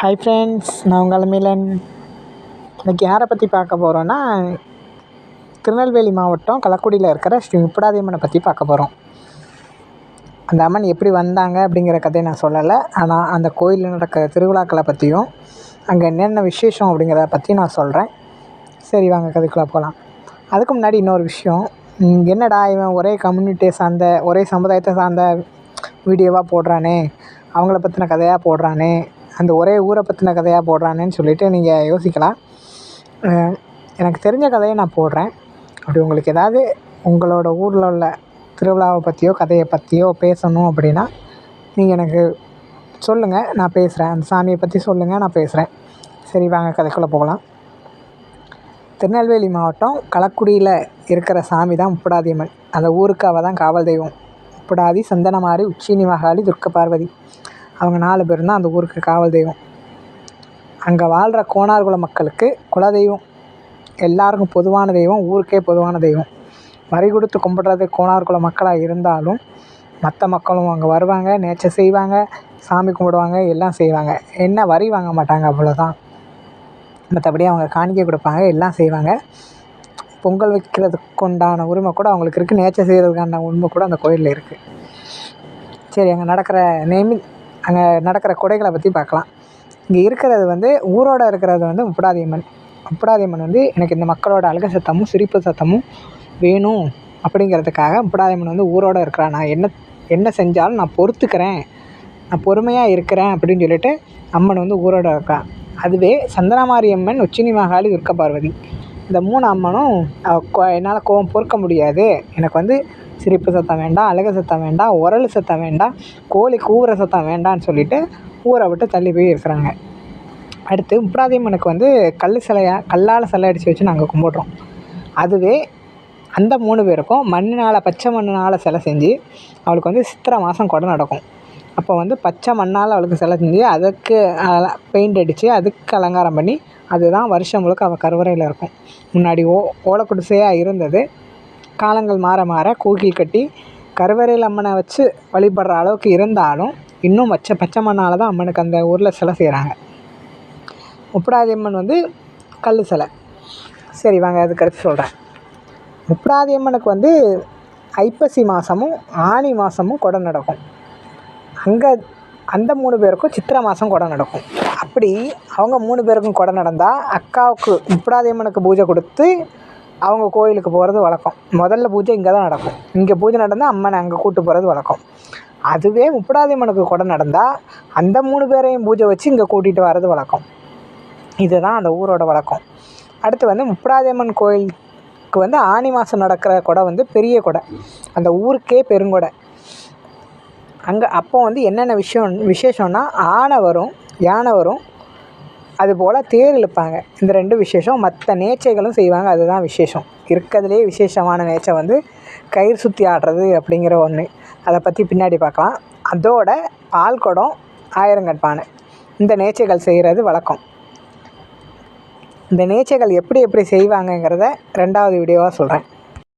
Hi friends நான் உங்கள் Milan இன்றைக்கி யாரை பற்றி பார்க்க போகிறோன்னா திருநெல்வேலி மாவட்டம் கலக்குடியில் இருக்கிற ஸ்ரீ முப்படாதி அம்மனை பற்றி பார்க்க போகிறோம் அந்த அம்மன் எப்படி வந்தாங்க அப்படிங்கிற கதையை நான் சொல்லலை. ஆனால் அந்த கோயிலில் நடக்கிற திருவிழாக்களை பற்றியும் அங்கே என்னென்ன விசேஷம் அப்படிங்கிறத பற்றி நான் சொல்கிறேன் சரி வாங்க கதைக்குள்ளே போகலாம் அதுக்கு முன்னாடி இன்னொரு விஷயம். என்னடா இவன் ஒரே கம்யூனிட்டியை சார்ந்த ஒரே சமுதாயத்தை சார்ந்த வீடியோவாக போடுறானே. அவங்கள பற்றின கதையாக போடுறானே. அந்த ஒரே ஊரை பற்றின கதையாக போடுறானேன்னு சொல்லிவிட்டு நீங்கள் யோசிக்கலாம். எனக்கு தெரிஞ்ச கதையை நான் போடுறேன். அப்படி உங்களுக்கு ஏதாவது உங்களோட ஊரில் உள்ள திருவிழாவை பற்றியோ கதையை பற்றியோ பேசணும் அப்படின்னா நீங்கள் எனக்கு சொல்லுங்கள் நான் பேசுகிறேன் அந்த சாமியை பற்றி சொல்லுங்கள் நான் பேசுகிறேன் சரி வாங்க கதைக்குள்ளே போகலாம். திருநெல்வேலி மாவட்டம் களக்குடியில் இருக்கிற சாமி தான் முப்படாதியம்மன். அந்த ஊருக்கு அவள் தான் காவல் தெய்வம். முப்படாதி சந்தனமாரி உச்சினி மகாளி துர்க்க பார்வதி அவங்க நாலு பேர் தான் அந்த ஊருக்கு காவல் தெய்வம். அங்கே வாழ்கிற கோணார்குல மக்களுக்கு குலதெய்வம் எல்லாருக்கும் பொதுவான தெய்வம் ஊருக்கே பொதுவான தெய்வம். வரி கொடுத்து கும்பிட்றது கோணார்குல மக்களாக இருந்தாலும் மற்ற மக்களும் அங்கே வருவாங்க நேச்சர் செய்வாங்க சாமி கும்பிடுவாங்க எல்லாம் செய்வாங்க. என்ன வரி வாங்க மாட்டாங்க அவ்வளோதான் மற்றபடி அவங்க காணிக்கை கொடுப்பாங்க எல்லாம் செய்வாங்க. பொங்கல் வைக்கிறதுக்கு உண்டான உரிமை கூட அவங்களுக்கு இருக்குது நேச்சர் செய்கிறதுக்கான உரிமை கூட அந்த கோயிலில் இருக்குது சரி அங்கே நடக்கிற நேமி அங்கே நடக்கிற கொடைகளை பற்றி பார்க்கலாம். இங்கே இருக்கிறது வந்து ஊரோட இருக்கிறது வந்து முப்படாதியம்மன் முப்படாதியம்மன் வந்து எனக்கு இந்த மக்களோட அழகு சத்தமும் சிரிப்பு சத்தமும் வேணும் அப்படிங்கிறதுக்காக முப்படாதியம்மன் வந்து ஊரோட இருக்கிறா நான் என்ன என்ன செஞ்சாலும் நான் பொறுத்துக்கிறேன். நான் பொறுமையாக இருக்கிறேன் அப்படின்னு சொல்லிட்டு அம்மன் வந்து ஊரோட இருக்கான் அதுவே சந்தனமாரி அம்மன் உச்சினி மகாளி துர்க்க பார்வதி இந்த மூணு அம்மனும் கோ- என்னால் கோவம் பொறுக்க முடியாது. எனக்கு வந்து சிரிப்பு சத்தம் வேண்டாம் அழகு சத்தம் வேண்டாம் உரல் சத்தம் வேண்டாம் கோழி கூவுற சத்தம் வேண்டான்னு சொல்லிட்டு ஊரை விட்டு தள்ளி போய் இருக்கிறாங்க. அடுத்து முப்பராதியம்மனுக்கு வந்து கல் சிலையாக கல்லால் சிலை அடித்து வச்சு நாங்கள் கும்பிட்றோம். அதுவே அந்த மூணு பேருக்கும் மண்ணினால் பச்சை மண்ணினால் சிலை செஞ்சு அவளுக்கு வந்து சித்திரை மாதம் கொடை நடக்கும். அப்போ வந்து பச்சை மண்ணால் அவளுக்கு சிலை செஞ்சு அதுக்கு பெயிண்ட் அடித்து அதுக்கு அலங்காரம் பண்ணி அதுதான் வருஷம் முழுக்க அவள் கருவறையில் இருக்கும். முன்னாடி ஓ ஓலக்குடிசையாக இருந்தது. காலங்கள் மாற மாற கோகில் கட்டி கருவறையில் அம்மனை வச்சு வழிபடுற அளவுக்கு இருந்தாலும் இன்னும் வச்ச பச்சை மண்ணால் தான் அம்மனுக்கு அந்த ஊரில் சிலை செய்கிறாங்க முப்படாதி அம்மன் வந்து கல் சிலை. சரி வாங்க அதுக்கு அடுத்து சொல்கிறேன் முப்படாதி அம்மனுக்கு வந்து ஐப்பசி மாதமும் ஆனி மாதமும் கொடை நடக்கும். அங்கே அந்த மூணு பேருக்கும் சித்திரை மாதம் கொடை நடக்கும். அப்படி அவங்க மூணு பேருக்கும் கொடை நடந்தால் அக்காவுக்கு முப்படாதியம்மனுக்கு பூஜை கொடுத்து அவங்க கோயிலுக்கு போகிறது வழக்கம். முதல்ல பூஜை இங்கே தான் நடக்கும். இங்கே பூஜை நடந்தால் அம்மனை அங்கே கூட்டு போகிறது வழக்கம். அதுவே முப்படாதியம்மனுக்கு கூட நடந்தால் அந்த மூணு பேரையும் பூஜை வச்சு இங்கே கூட்டிகிட்டு வர்றது வழக்கம். இதுதான் அந்த ஊரோட வழக்கம். அடுத்து வந்து முப்படாதியம்மன் கோயிலுக்கு வந்து ஆனி மாதம் நடக்கிற கொடை வந்து பெரிய கொடை. அந்த ஊருக்கே பெருங்கொடை. அங்கே அப்போ வந்து என்னென்ன விஷயம் விசேஷம்னா ஆணை வரும் யானை வரும் அதுபோல் தேர் இழுப்பாங்க. இந்த ரெண்டு விசேஷம் மற்ற நேச்சைகளும் செய்வாங்க. அதுதான் விசேஷம். இருக்கிறதுலே விசேஷமான நேச்சை வந்து கயிறு சுற்றி ஆடுறது அப்படிங்கிற ஒன்று அதை பற்றி பின்னாடி பார்க்கலாம். அதோட பால் குடம் ஆயிரங்கட்பானை. இந்த நேச்சைகள் செய்கிறது வழக்கம். இந்த நேச்சைகள் எப்படி எப்படி செய்வாங்கங்கிறத ரெண்டாவது வீடியோவாக சொல்கிறேன்